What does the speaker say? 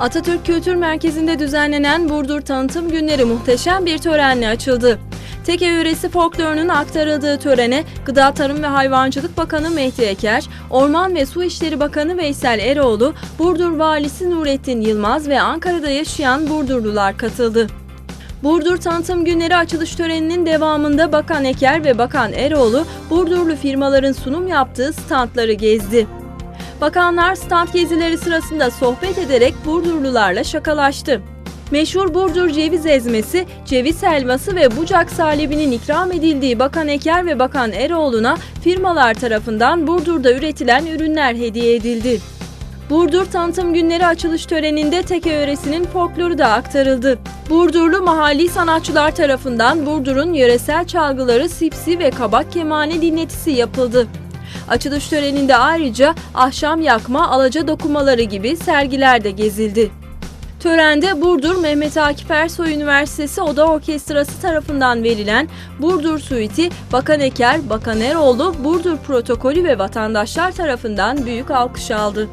Atatürk Kültür Merkezi'nde düzenlenen Burdur Tanıtım Günleri muhteşem bir törenle açıldı. Teke yöresi folklorunun aktarıldığı törene Gıda Tarım ve Hayvancılık Bakanı Mehdi Eker, Orman ve Su İşleri Bakanı Veysel Eroğlu, Burdur Valisi Nurettin Yılmaz ve Ankara'da yaşayan Burdurlular katıldı. Burdur Tanıtım Günleri açılış töreninin devamında Bakan Eker ve Bakan Eroğlu, Burdurlu firmaların sunum yaptığı standları gezdi. Bakanlar stand gezileri sırasında sohbet ederek Burdurlularla şakalaştı. Meşhur Burdur ceviz ezmesi, ceviz helvası ve bucak salebinin ikram edildiği Bakan Eker ve Bakan Eroğlu'na firmalar tarafından Burdur'da üretilen ürünler hediye edildi. Burdur Tanıtım Günleri açılış töreninde Teke yöresinin folkloru da aktarıldı. Burdurlu mahalli sanatçılar tarafından Burdur'un yöresel çalgıları sipsi ve kabak kemane dinletisi yapıldı. Açılış töreninde ayrıca ahşam yakma, alaca dokumaları gibi sergiler de gezildi. Törende Burdur Mehmet Akif Ersoy Üniversitesi Oda Orkestrası tarafından verilen Burdur Suiti, Bakan Eker, Bakan Eroğlu, Burdur Protokolü ve vatandaşlar tarafından büyük alkış aldı.